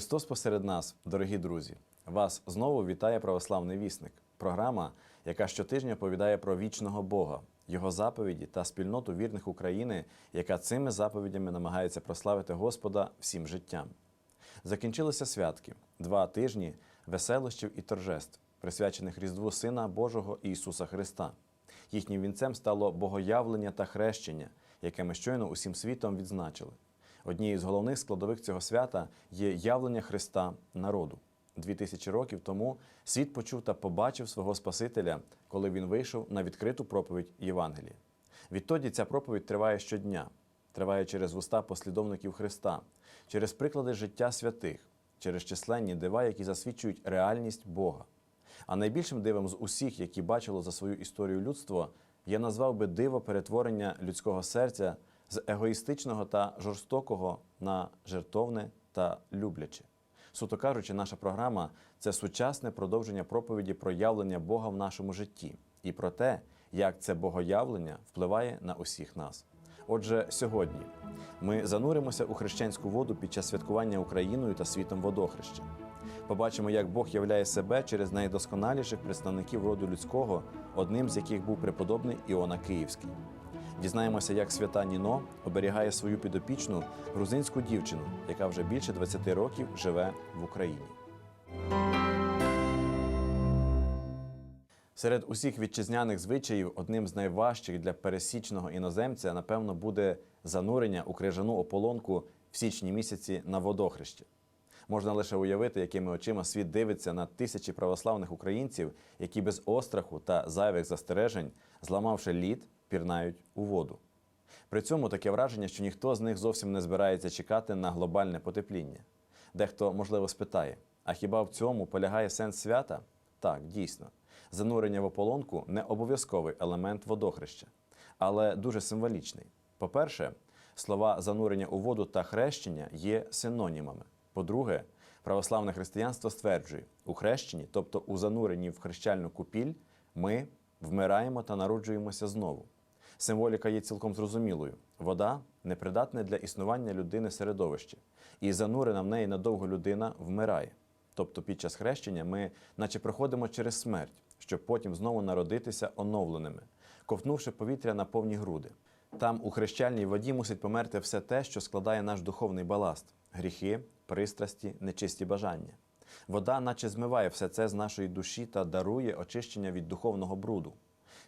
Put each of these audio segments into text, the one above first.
Христос посеред нас, дорогі друзі! Вас знову вітає православний вісник. Програма, яка щотижня оповідає про вічного Бога, Його заповіді та спільноту вірних України, яка цими заповідями намагається прославити Господа всім життям. Закінчилися святки, два тижні веселощів і торжеств, присвячених Різдву Сина Божого Ісуса Христа. Їхнім вінцем стало богоявлення та хрещення, яке ми щойно усім світом відзначили. Однією з головних складових цього свята є явлення Христа народу. Дві тисячі років тому світ почув та побачив свого Спасителя, коли він вийшов на відкриту проповідь Євангелія. Відтоді ця проповідь триває щодня, триває через вуста послідовників Христа, через приклади життя святих, через численні дива, які засвідчують реальність Бога. А найбільшим дивом з усіх, які бачило за свою історію людство, я назвав би диво перетворення людського серця з егоїстичного та жорстокого на жертовне та любляче. Суто кажучи, наша програма це сучасне продовження проповіді про явлення Бога в нашому житті і про те, як це богоявлення впливає на усіх нас. Отже, сьогодні ми зануримося у хрещенську воду під час святкування Україною та світом водохреща. Побачимо, як Бог являє себе через найдосконаліших представників роду людського, одним з яких був преподобний Іона Київський. Дізнаємося, як свята Ніно оберігає свою підопічну грузинську дівчину, яка вже більше 20 років живе в Україні. Серед усіх вітчизняних звичаїв одним з найважчих для пересічного іноземця, напевно, буде занурення у крижану ополонку в січні місяці на водохрещі. Можна лише уявити, якими очима світ дивиться на тисячі православних українців, які без остраху та зайвих застережень, зламавши лід, пірнають у воду. При цьому таке враження, що ніхто з них зовсім не збирається чекати на глобальне потепління. Дехто, можливо, спитає: а хіба в цьому полягає сенс свята? Так, дійсно. Занурення в ополонку не обов'язковий елемент водохреща, але дуже символічний. По-перше, слова занурення у воду та хрещення є синонімами. По-друге, православне християнство стверджує, у хрещенні, тобто у зануренні в хрещальну купіль, ми вмираємо та народжуємося знову. Символіка є цілком зрозумілою. Вода непридатне для існування людини середовище, і занурена в неї надовго людина вмирає. Тобто під час хрещення ми наче проходимо через смерть, щоб потім знову народитися оновленими, ковтнувши повітря на повні груди. Там у хрещальній воді мусить померти все те, що складає наш духовний баласт гріхи, пристрасті, нечисті бажання. Вода, наче змиває все це з нашої душі та дарує очищення від духовного бруду.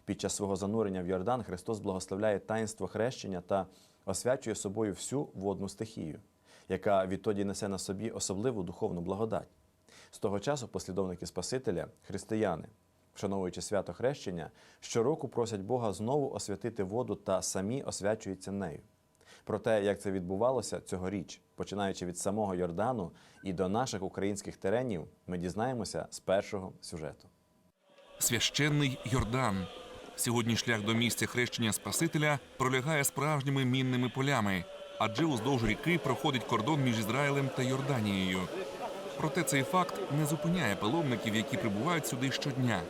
Під час свого занурення в Йордан Христос благословляє таїнство хрещення та освячує собою всю водну стихію, яка відтоді несе на собі особливу духовну благодать. З того часу послідовники Спасителя, християни, вшановуючи свято хрещення, щороку просять Бога знову освятити воду та самі освячуються нею. Про те, як це відбувалося цьогоріч, починаючи від самого Йордану і до наших українських теренів, ми дізнаємося з першого сюжету. Священний Йордан. Сьогодні шлях до місця хрещення Спасителя пролягає справжніми мінними полями, адже уздовж ріки проходить кордон між Ізраїлем та Йорданією. Проте цей факт не зупиняє паломників, які прибувають сюди щодня.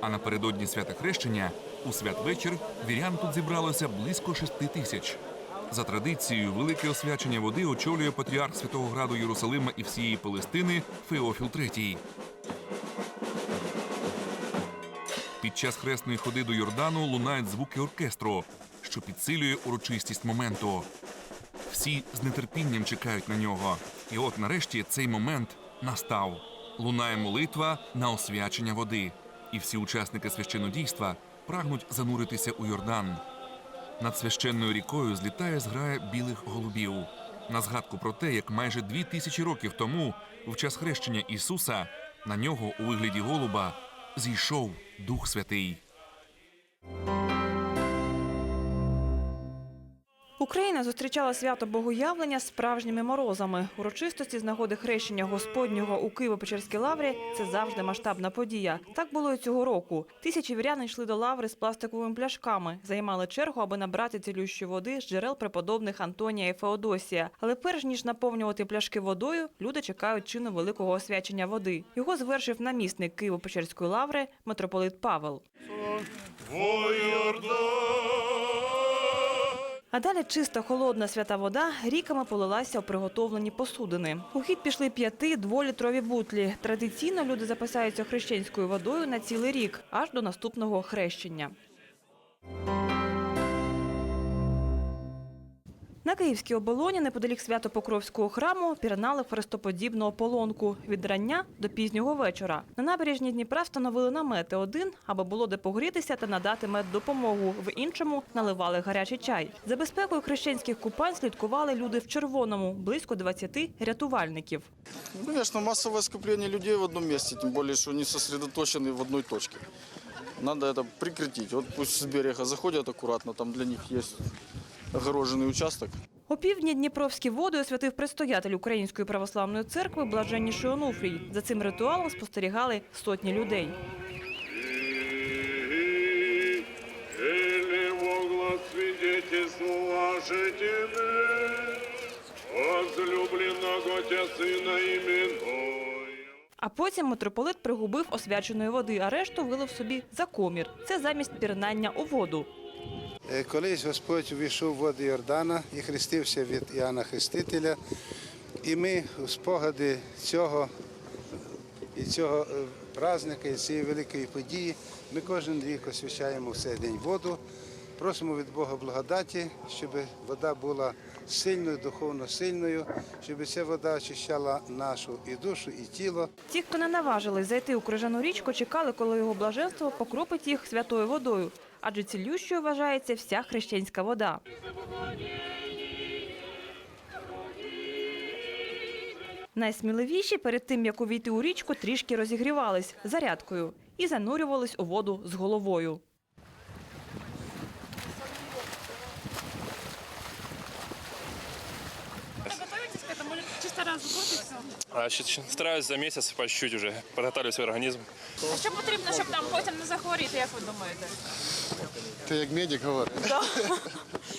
А напередодні свята хрещення у святвечір вірян тут зібралося близько шести тисяч. За традицією, велике освячення води очолює патріарх Святого Граду Єрусалима і всієї Палестини Феофіл III. Під час хресної ходи до Йордану лунають звуки оркестру, що підсилює урочистість моменту. Всі з нетерпінням чекають на нього. І от нарешті цей момент настав. Лунає молитва на освячення води. І всі учасники священодійства прагнуть зануритися у Йордан. Над священною рікою злітає зграя білих голубів. На згадку про те, як майже дві тисячі років тому, в час хрещення Ісуса, на нього у вигляді голуба зійшов Дух Святий. Україна зустрічала свято Богоявлення справжніми морозами. Урочистості з нагоди хрещення Господнього у Києво-Печерській лаврі це завжди масштабна подія. Так було і цього року. Тисячі вірян йшли до лаври з пластиковими пляшками, займали чергу, аби набрати цілющої води з джерел преподобних Антонія і Феодосія. Але перш ніж наповнювати пляшки водою, люди чекають чину великого освячення води. Його звершив намісник Києво-Печерської лаври митрополит Павел. А далі чиста холодна свята вода ріками полилася у приготовлені посудини. У хід пішли п'яти дволітрові бутлі. Традиційно люди записаються хрещенською водою на цілий рік, аж до наступного хрещення. На Київській оболоні, неподалік Свято-Покровського храму, пірнали хрестоподібну ополонку від рання до пізнього вечора. На набережні Дніпра встановили намети один, аби було де погрітися та надати меддопомогу. В іншому наливали гарячий чай. За безпекою хрещенських купань слідкували люди в червоному, близько 20 рятувальників. Ну, Конечно, массовое скопление людей в одном месте, тем более, что они сосредоточены в одной точке. Надо это прекратить. Вот пусть с берега заходят аккуратно, там для них есть огороженный участок. У півдні Дніпровські води освятив предстоятель Української православної церкви Блаженніший Онуфрій. За цим ритуалом спостерігали сотні людей. А потім митрополит пригубив освяченої води, а решту вилив собі за комір. Це замість пірнання у воду. Е, Колись Господь увійшов в води Йордана і хрестився від Іоанна Хрестителя. І ми у спогади цього і цього е, праздника, і цієї великої події, ми кожен рік освячаємо в цей день воду. Просимо від Бога благодаті, щоб вода була сильною, духовно сильною, щоб ця вода очищала нашу і душу, і тіло. Ті, хто не наважились зайти у крижану річку, чекали, коли його блаженство покропить їх святою водою, адже цілющою вважається вся хрещенська вода. Найсміливіші перед тим, як увійти у річку, трішки розігрівались зарядкою і занурювались у воду з головою. Готовитесь к этому чисто раз? А, щ- щ- Стараюсь за місяць по чуть-чуть вже подготовлю свій організм. А що потрібно, щоб там потім не захворіти, як ви думаєте? Ти як медик говориш.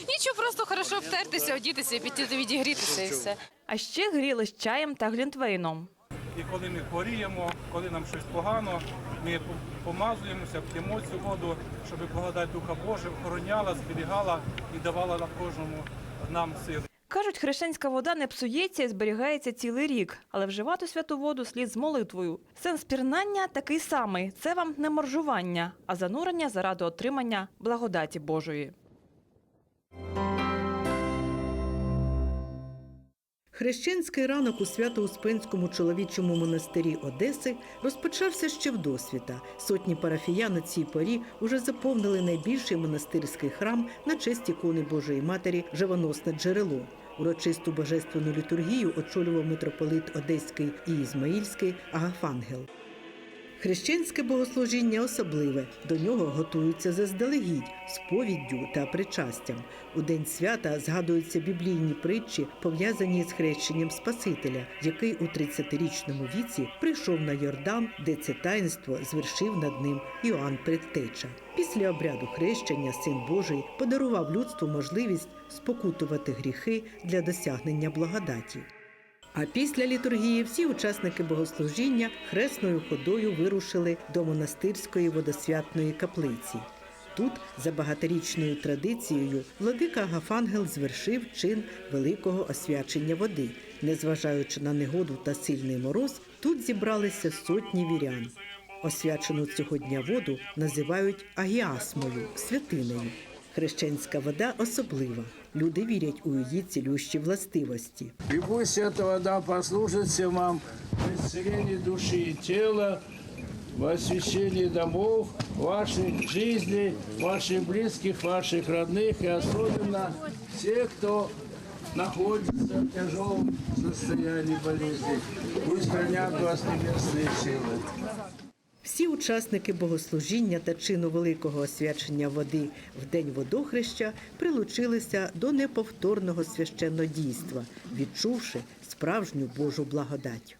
Нічого, просто хорошо обтертися, одітися, піти відігрітися і все. А ще грілись чаєм та глінтвейном. І коли ми хворіємо, коли нам щось погано, ми помазуємося, п'ємо цю воду, щоб благодать Духа Божа охороняла, зберігала і давала на кожному нам сили. Кажуть, хрещенська вода не псується і зберігається цілий рік, але вживати святу воду слід з молитвою. Сенс пірнання такий самий: це вам не моржування, а занурення заради отримання благодаті Божої. Хрещенський ранок у Свято-Успенському чоловічому монастирі Одеси розпочався ще в досвіта. Сотні парафіян у цій порі уже заповнили найбільший монастирський храм на честь ікони Божої Матері Живоносне джерело. Урочисту божественну літургію очолював митрополит Одеський і Ізмаїльський Агафангел. Хрещенське богослужіння особливе. До нього готуються заздалегідь сповіддю та причастям. У день свята згадуються біблійні притчі, пов'язані з хрещенням Спасителя, який у 30-річному віці прийшов на Йордан, де це таїнство звершив над ним Іоанн Предтеча. Після обряду хрещення син Божий подарував людству можливість спокутувати гріхи для досягнення благодаті. А після літургії всі учасники богослужіння хресною ходою вирушили до монастирської водосвятної каплиці. Тут, за багаторічною традицією, владика Гафангел звершив чин великого освячення води. Незважаючи на негоду та сильний мороз, тут зібралися сотні вірян. Освячену цього дня воду називають агіасмою святиною. Хрещенська вода особлива. Люди вірять у її цілющі властивості. И пусть эта вода послужится вам в исцелении души и тела, в освящении домов, ваших жизней, ваших близких, ваших родных и особенно тех, кто находится в тяжелом состоянии болезни. Пусть хранят вас небесные силы. Всі учасники богослужіння та чину великого освячення води в день водохреща прилучилися до неповторного священнодійства, відчувши справжню Божу благодать.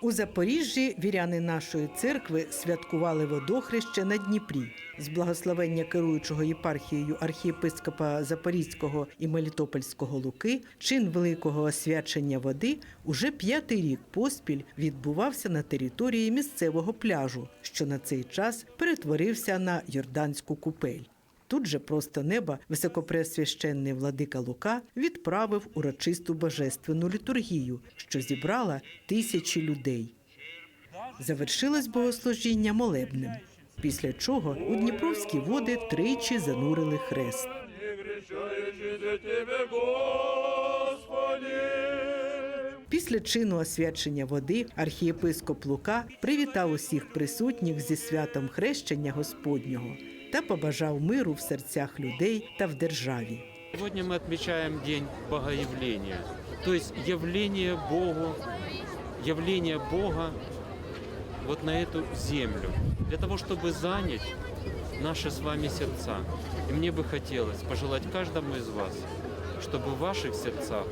У Запоріжжі віряни нашої церкви святкували водохреще на Дніпрі. З благословення керуючого єпархією архієпископа Запорізького і Мелітопольського Луки чин великого освячення води уже п'ятий рік поспіль відбувався на території місцевого пляжу, що на цей час перетворився на Йорданську купель. Тут же просто неба високопресвященний владика Лука відправив урочисту божественну літургію, що зібрала тисячі людей. Завершилось богослужіння молебнем, після чого у Дніпровські води тричі занурили хрест. Після чину освячення води архієпископ Лука привітав усіх присутніх зі святом хрещення Господнього та побажав миру в серцях людей та в державі. Сегодня мы отмечаем День Богоявления, то есть явление Богу, явление Бога вот на эту землю, для того, чтобы занять наши с вами сердца. И мне бы хотелось пожелать каждому из вас, чтобы в ваших сердцах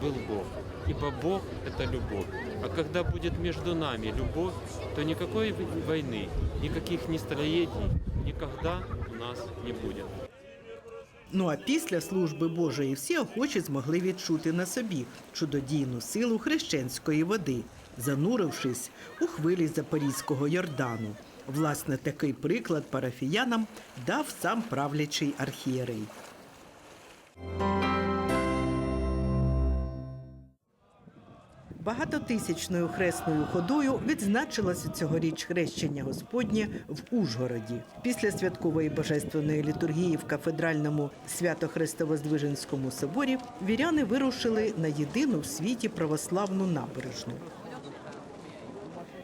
был Бог. Ибо Бог – это любовь. А когда будет между нами любовь, то никакой войны, никаких нестроений никогда у нас не будет. Ну а після служби Божої всі охочі змогли відчути на собі чудодійну силу хрещенської води, занурившись у хвилі Запорізького Йордану. Власне, такий приклад парафіянам дав сам правлячий архієрей. Багатотисячною хресною ходою відзначилося цьогоріч хрещення Господнє в Ужгороді. Після святкової божественної літургії в кафедральному Свято-Христовоздвиженському соборі віряни вирушили на єдину в світі православну набережну.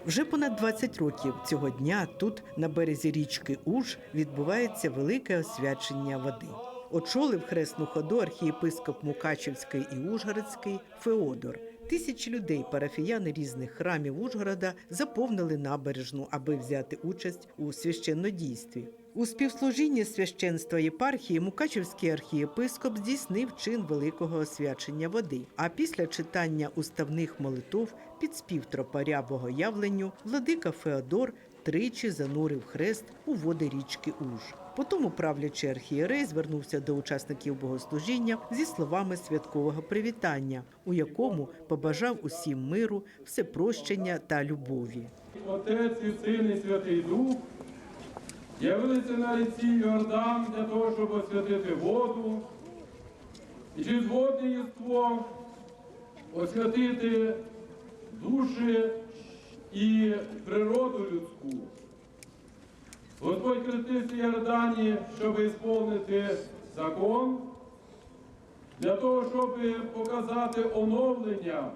Вже понад 20 років цього дня тут, на березі річки Уж, відбувається велике освячення води. Очолив хресну ходу архієпископ Мукачівський і Ужгородський Феодор. Тисячі людей, парафіяни різних храмів Ужгорода, заповнили набережну, аби взяти участь у священнодійстві. У співслужінні священства єпархії Мукачівський архієпископ здійснив чин великого освячення води. А після читання уставних молитов під спів тропаря богоявленню владика Феодор тричі занурив хрест у води річки Уж. Потім правлячий архієрей звернувся до учасників богослужіння зі словами святкового привітання, у якому побажав усім миру, всепрощення та любові. Отець і Син і Святий Дух явилися на ріці Йордан для того, щоб освятити воду і через водне освятити душі і природу людську. Господь хрестився Йордані, щоб ісповнити закон, для того, щоб показати оновлення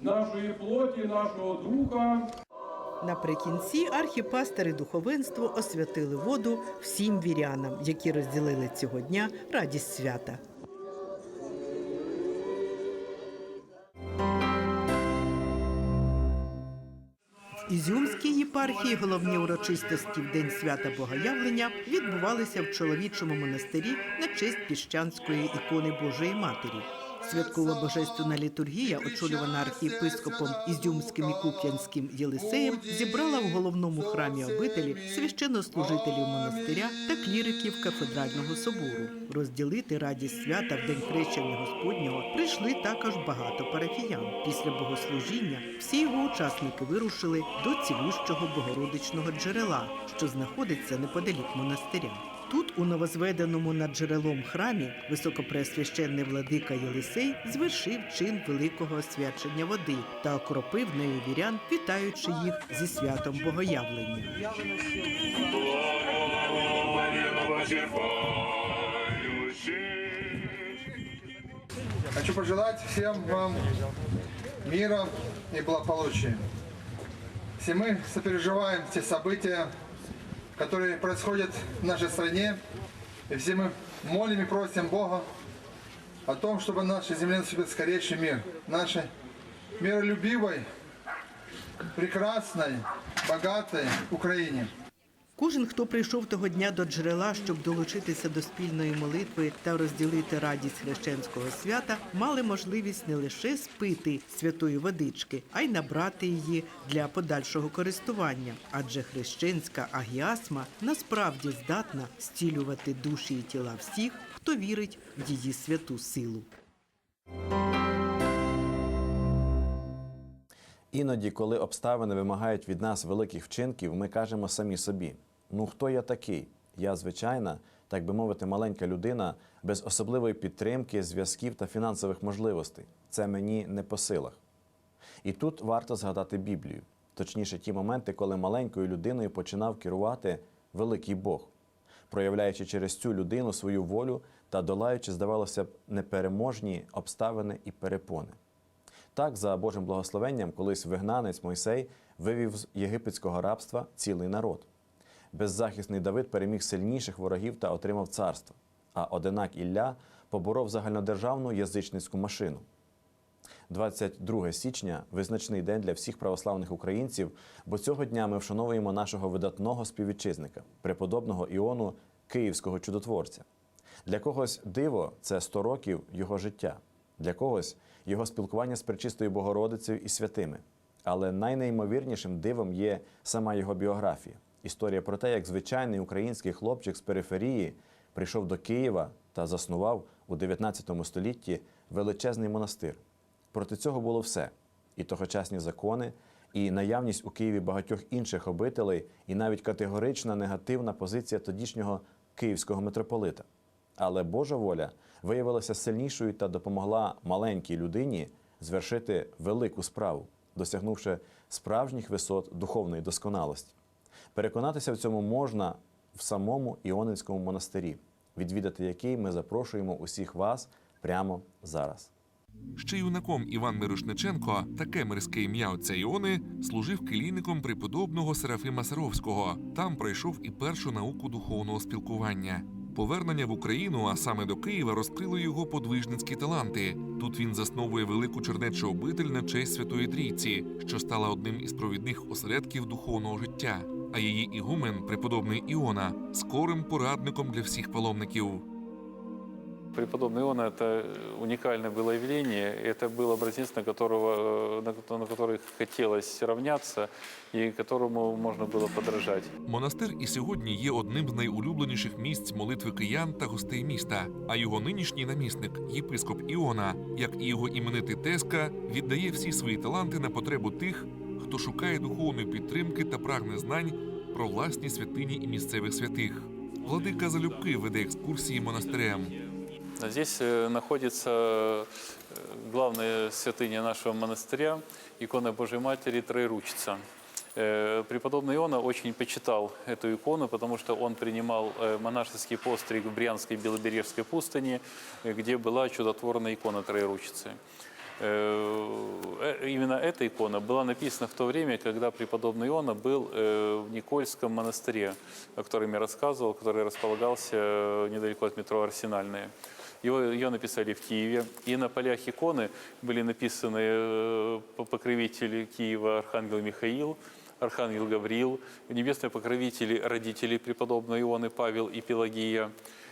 нашої плоті, нашого духа. Наприкінці архіпастери духовенство освятили воду всім вірянам, які розділили цього дня радість свята. Ізюмській єпархії головні урочистості в день свята Богоявлення відбувалися в чоловічому монастирі на честь піщанської ікони Божої Матері. Святкова божественна літургія, очолювана архієпископом Ізюмським і Куп'янським Єлисеєм, зібрала в головному храмі обителі священнослужителів монастиря та кліриків кафедрального собору. Розділити радість свята в день хрещення Господнього прийшли також багато парафіян. Після богослужіння всі його учасники вирушили до цілющого богородичного джерела, що знаходиться неподалік монастиря. Тут, у новозведеному над джерелом храмі, високопресвященний владика Єлисей звершив чин великого освячення води та окропив нею вірян, вітаючи їх зі святом Богоявлення. Хочу пожелать всем вам мира и благополучия. Все мы сопереживаем те события, которые происходят в нашей стране, и все мы молим и просим Бога о том, чтобы в нашей земле наступил скорейший мир. Нашей миролюбивой, прекрасной, богатой Украине. Кожен, хто прийшов того дня до джерела, щоб долучитися до спільної молитви та розділити радість хрещенського свята, мали можливість не лише спити святої водички, а й набрати її для подальшого користування. Адже хрещенська агіасма насправді здатна зцілювати душі і тіла всіх, хто вірить в її святу силу. Іноді, коли обставини вимагають від нас великих вчинків, ми кажемо самі собі: ну хто я такий? Я звичайна, так би мовити, маленька людина без особливої підтримки, зв'язків та фінансових можливостей. Це мені не по силах. І тут варто згадати Біблію, точніше, ті моменти, коли маленькою людиною починав керувати великий Бог, проявляючи через цю людину свою волю та долаючи, здавалося б, непереможні обставини і перепони. Так, за Божим благословенням, колись вигнанець Мойсей вивів з єгипетського рабства цілий народ. Беззахисний Давид переміг сильніших ворогів та отримав царство. А одинак Ілля поборов загальнодержавну язичницьку машину. 22 січня визначний день для всіх православних українців, бо цього дня ми вшановуємо нашого видатного співвітчизника, преподобного Іону, київського чудотворця. Для когось диво це 100 років його життя, для когось його спілкування з пречистою Богородицею і святими. Але найнеймовірнішим дивом є сама його біографія. Історія про те, як звичайний український хлопчик з периферії прийшов до Києва та заснував у 19 столітті величезний монастир. Проти цього було все: і тогочасні закони, і наявність у Києві багатьох інших обителей, і навіть категорична негативна позиція тодішнього київського митрополита. Але Божа воля виявилася сильнішою та допомогла маленькій людині звершити велику справу, досягнувши справжніх висот духовної досконалості. Переконатися в цьому можна в самому Іонинському монастирі, відвідати який ми запрошуємо усіх вас прямо зараз. Ще юнаком Іван Мирошниченко, таке мирське ім'я отця Іони, служив келійником преподобного Серафима Саровського. Там пройшов і першу науку духовного спілкування. Повернення в Україну, а саме до Києва, розкрило його подвижницькі таланти. Тут він засновує велику чернечу обитель на честь Святої Трійці, що стала одним із провідних осередків духовного життя. А її ігумен, преподобний Іона, скорим порадником для всіх паломників Преподобный Иона – это уникальное было явление. Это был образец, на, которого, на, ко- на который хотелось равняться и которому можно было подражать. Монастир і сьогодні є одним з найулюбленіших місць молитви киян та гостей міста. А його нинішній намісник, єпископ Іона, як і його іменитий Теска, віддає всі свої таланти на потребу тих, хто шукає духовної підтримки та прагне знань про власні святині і місцевих святих. Владика залюбки веде екскурсії монастирем. Здесь э, находится э, главная святыня нашего монастыря, икона Божьей Матери Троеручица. Э, Преподобный Иона очень почитал эту икону, потому что он принимал монашеский постриг в Брянской Белобережской пустыне, где была чудотворная икона Троеручицы. Именно эта икона была написана в то время, когда преподобный Иона был в Никольском монастыре, о котором я рассказывал, который располагался недалеко от метро Арсенальное. Его, ее написали в Киеве. И на полях иконы были написаны э, по- покровители Киева Архангел Михаил, Архангел Гавриил, небесные покровители родителей преподобного Ионы Павел и Пелагия,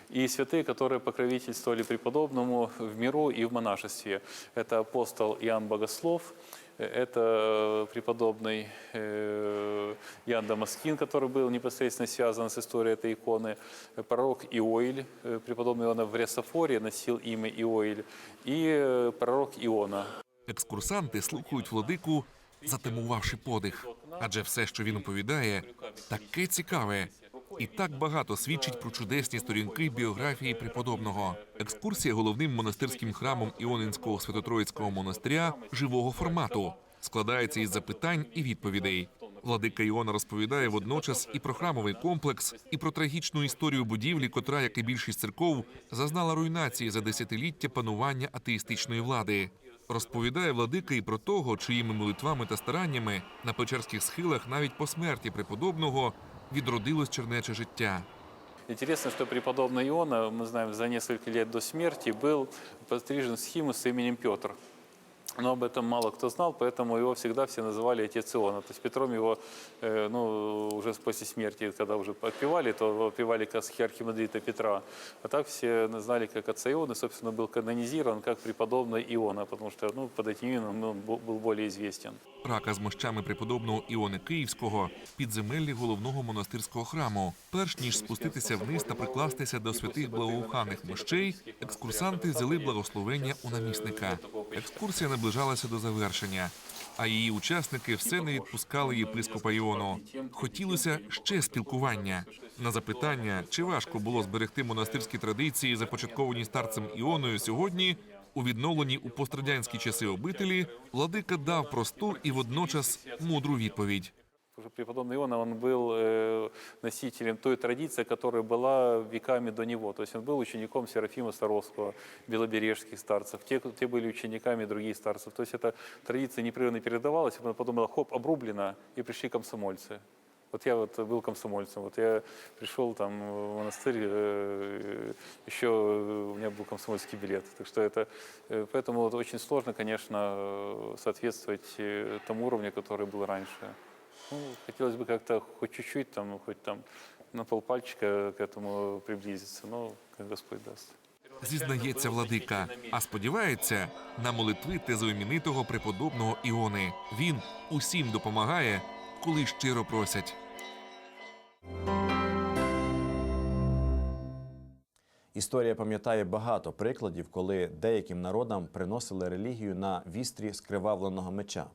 и святые, которые покровительствовали преподобному в миру и в монашестве. Это апостол Иоанн Богослов, э, это преподобный э, Иоанн Дамаскин, который был непосредственно связан с историей этой иконы, э, пророк Иоиль, э, преподобный Иоанн в Ресофоре носил имя Иоиль, и э, пророк Иона. Екскурсанти слухають владику, затамувавши подих. Адже все, що він оповідає, таке цікаве. І так багато свідчить про чудесні сторінки біографії преподобного. Екскурсія головним монастирським храмом Іонинського Святотроїцького монастиря живого формату складається із запитань і відповідей. Владика Іона розповідає водночас і про храмовий комплекс, і про трагічну історію будівлі, котра, як і більшість церков, зазнала руйнації за десятиліття панування атеїстичної влади. Розповідає владика і про того, чиїми молитвами та стараннями на печерських схилах навіть по смерті преподобного відродилось чернече життя. Интересно, что преподобный Иона, мы знаем, за несколько лет до смерти был пострижен в схиму с именем Петр. но об этом мало кто знал, поэтому его всегда все называли отец Иона. То есть Петром его, э, ну, уже после смерти, когда уже опевали, то опевали как архимандрита Петра. А так все знали как отца Иона, собственно, был канонизирован как преподобный Иона, потому что, ну, под этим именем он бо- был более известен. Рака з мощами преподобного Іони Київського, підземеллі головного монастирського храму. Перш ніж спуститися вниз та прикластися до святих благоуханих мощей, екскурсанти взяли благословення у намісника. Екскурсія наближалася до завершення, а її учасники все не відпускали єпископа Іону. Хотілося ще спілкування. На запитання, чи важко було зберегти монастирські традиції, започатковані старцем Іоною сьогодні, у відновленій у пострадянські часи обителі, владика дав просту і водночас мудру відповідь. Уже преподобный Иона, он был э, носителем той традиции, которая была веками до него. То есть он был учеником Серафима Саровского, белобережских старцев. Те, те были учениками других старцев. То есть эта традиция непрерывно передавалась, и потом была хоп, обрублена, и пришли комсомольцы. Вот я вот был комсомольцем, вот я пришел там в монастырь, э, еще у меня был комсомольский билет. Так что это, э, поэтому вот очень сложно, конечно, э, соответствовать э, тому уровню, который был раньше. Ну, хотелось бы как-то хоть чуть-чуть, там, ну, хоть там на полпальчика к этому приблизиться, но как Господь даст. Зізнається владика, а сподівається на молитви тезоіменитого преподобного Іони. Він усім допомагає, коли щиро просять. Історія пам'ятає багато прикладів, коли деяким народам приносили релігію на вістрі скривавленого меча.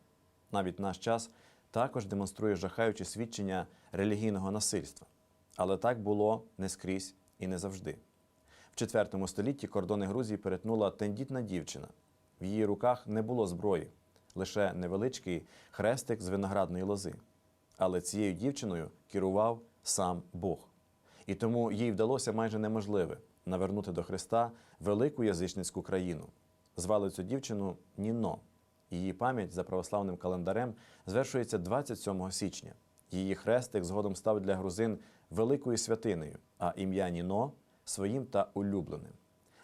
Навіть наш час також демонструє жахаючі свідчення релігійного насильства. Але так було не скрізь і не завжди. В IV столітті кордони Грузії перетнула тендітна дівчина. В її руках не було зброї, лише невеличкий хрестик з виноградної лози. Але цією дівчиною керував сам Бог. І тому їй вдалося майже неможливе навернути до Христа велику язичницьку країну. Звали цю дівчину Ніно. Її пам'ять за православним календарем звершується 27 січня. Її хрестик згодом став для грузин великою святинею, а ім'я Ніно своїм та улюбленим.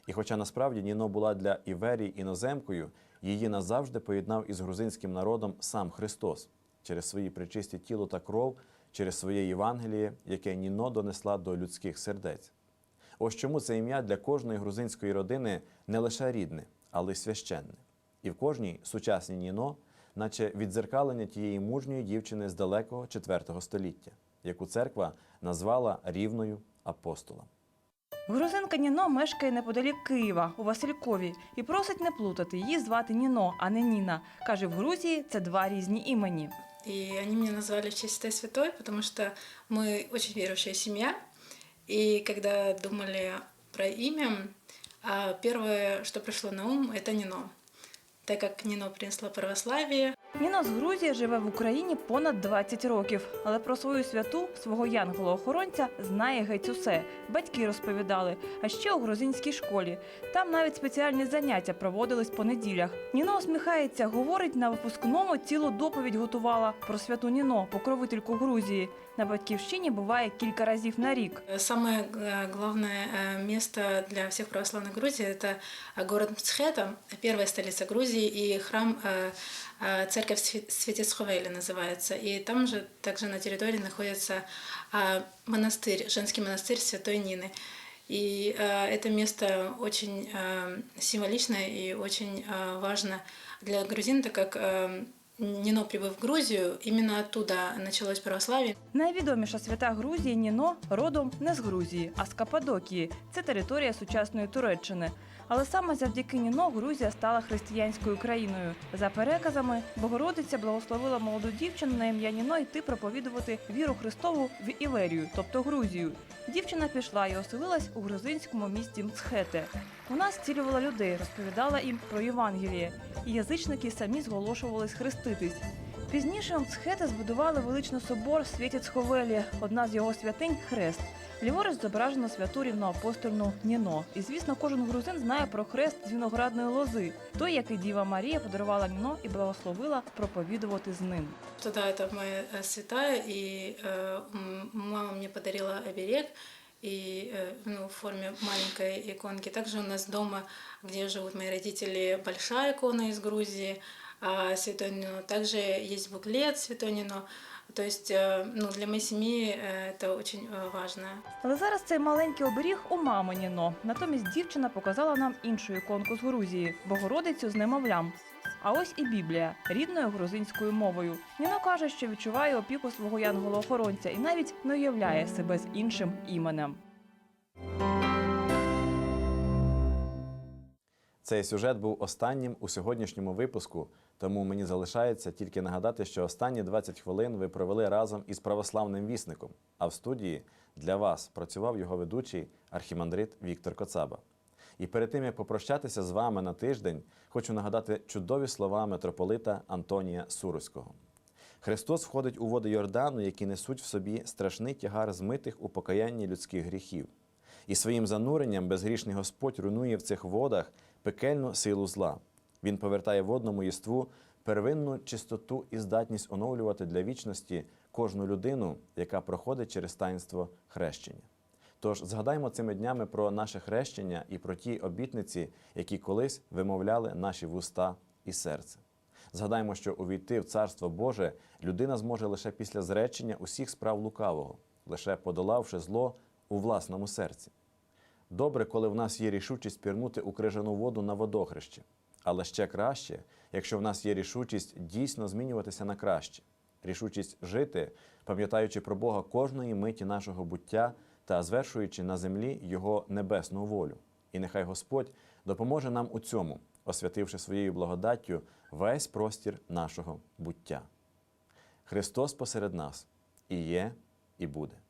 І хоча насправді Ніно була для Іверії іноземкою, її назавжди поєднав із грузинським народом сам Христос через свої причисті тіло та кров, через своє Євангеліє, яке Ніно донесла до людських сердець. Ось чому це ім'я для кожної грузинської родини не лише рідне, але й священне. І в кожній сучасній Ніно, наче відзеркалення тієї мужньої дівчини з далекого IV століття, яку церква назвала рівною апостолом. Грузинка Ніно мешкає неподалік Києва у Василькові і просить не плутати її звати Ніно, а не Ніна. каже, в Грузії це два різні імені. И они меня назвали в честь Святой Святой, потому что мы очень верующая семья. И когда думали про имя, а, первое, что пришло на ум, это Нино. Так как Нино принесло православие, Ніно з Грузії живе в Україні понад 20 років, але про свою святу, свого янгола-охоронця, знає геть усе. Батьки розповідали, а ще у грузинській школі. Там навіть спеціальні заняття проводились по неділях. Ніно усміхається, говорить на випускному цілу доповідь готувала про святу Ніно, покровительку Грузії. На батьківщині буває кілька разів на рік. Самое э, главное э, место для всех православных Грузии – это э, город Мцхета, первая столица Грузии, и храм э, э, Церковь Свя- Святецховели называется. И там же также на территории находится э, монастырь, женский монастырь Святой Нины. И э, это место очень э, символичное и очень э, важно для грузин, так как э, Нино, прибыв в Грузию, именно оттуда началось православие. Найвідоміша свята Грузії Ніно родом не з Грузії, а з Каппадокії. Це територія сучасної Туреччини. Але саме завдяки Ніно Грузія стала християнською країною. За переказами, Богородиця благословила молоду дівчину на ім'я Ніно йти проповідувати віру Христову в Іверію, тобто Грузію. Дівчина пішла і оселилась у грузинському місті Мцхете. Вона зцілювала людей, розповідала їм про Євангеліє, і язичники самі зголошувались хреститись. Пізніше Мцхета збудували величний собор Святіцховелі, одна з його святинь хрест. Ліворуч зображено святу рівноапостольну Ніно. І звісно, кожен грузин знає про хрест з виноградної лози, той, який Діва Марія подарувала Ніно і благословила проповідувати з ним. Туда это моя э, святая, и э, м, мама мне подарила оберег, и э, ну, в форме маленькой иконки. Также у нас дома, где живут мои родители, большая икона из Грузии, а, Святой Нино. Также есть буклет Святой Нино. То есть э, ну, для моей семьи э, это очень э, важно. Але зараз цей маленький оберіг у мами Ніно. Натомість дівчина показала нам іншу іконку з Грузії Богородицю з немовлям. А ось і Біблія рідною грузинською мовою. Ніно каже, що відчуває опіку свого янгола-охоронця і навіть не уявляє себе з іншим іменем. Цей сюжет був останнім у сьогоднішньому випуску, тому мені залишається тільки нагадати, що останні 20 хвилин ви провели разом із православним вісником. А в студії для вас працював його ведучий архімандрит Віктор Коцаба. І перед тим як попрощатися з вами на тиждень, хочу нагадати чудові слова митрополита Антонія Суруського. Христос входить у води Йордану, які несуть в собі страшний тягар змитих у покаянні людських гріхів. І своїм зануренням безгрішний Господь руйнує в цих водах пекельну силу зла. Він повертає водному єству первинну чистоту і здатність оновлювати для вічності кожну людину, яка проходить через таїнство хрещення. Тож згадаймо цими днями про наше хрещення і про ті обітниці, які колись вимовляли наші вуста і серце. Згадаймо, що увійти в Царство Боже людина зможе лише після зречення усіх справ лукавого, лише подолавши зло у власному серці. Добре, коли в нас є рішучість пірнути у воду на водохрещі, але ще краще, якщо в нас є рішучість дійсно змінюватися на краще, рішучість жити, пам'ятаючи про Бога кожної миті нашого буття та звершуючи на землі Його небесну волю. І нехай Господь допоможе нам у цьому, освятивши своєю благодаттю весь простір нашого буття. Христос посеред нас і є, і буде.